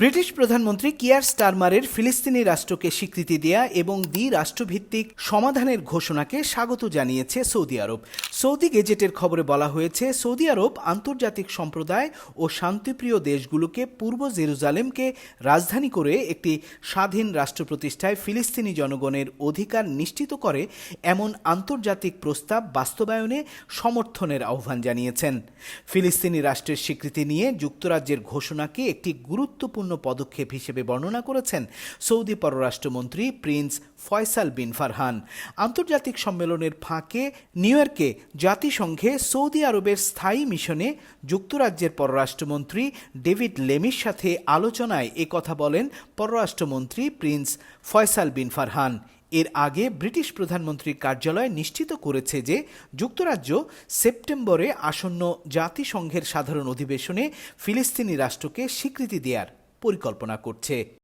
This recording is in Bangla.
ব্রিটিশ প্রধানমন্ত্রী কিয়ার স্টারমারের ফিলিস্তিনি রাষ্ট্রকে স্বীকৃতি দেয়া এবং দ্বি রাষ্ট্রভিত্তিক সমাধানের ঘোষণাকে স্বাগত জানিয়েছে সৌদি আরব। সৌদি গেজেটের খবরে বলা হয়েছে, সৌদি আরব, আন্তর্জাতিক সম্প্রদায় ও শান্তিপ্রিয় দেশগুলোকে পূর্ব জেরুজালেমকে রাজধানী করে একটি স্বাধীন রাষ্ট্র প্রতিষ্ঠায় ফিলিস্তিনি জনগণের অধিকার নিশ্চিত করে এমন আন্তর্জাতিক প্রস্তাব বাস্তবায়নে সমর্থনের আহ্বান জানিয়েছেন। ফিলিস্তিনি রাষ্ট্রের স্বীকৃতি নিয়ে যুক্তরাজ্যের ঘোষণাকে একটি গুরুত্বপূর্ণ পদক্ষেপ হিসেবে বর্ণনা করেছেন সৌদি পররাষ্ট্রমন্ত্রী প্রিন্স ফয়সাল বিন ফারহান। আন্তর্জাতিক সম্মেলনের ফাঁকে নিউ ইয়র্কে জাতিসংঘে সৌদি আরবের স্থায়ী মিশনে যুক্তরাজ্যের পররাষ্ট্রমন্ত্রী ডেভিড লেমির সাথে আলোচনায় একথা বলেন পররাষ্ট্রমন্ত্রী প্রিন্স ফয়সাল বিন ফারহান। এর আগে ব্রিটিশ প্রধানমন্ত্রীর কার্যালয় নিশ্চিত করেছে যে যুক্তরাজ্য সেপ্টেম্বরে আসন্ন জাতিসংঘের সাধারণ অধিবেশনে ফিলিস্তিনি রাষ্ট্রকে স্বীকৃতি দেওয়ার পরিকল্পনা করছে।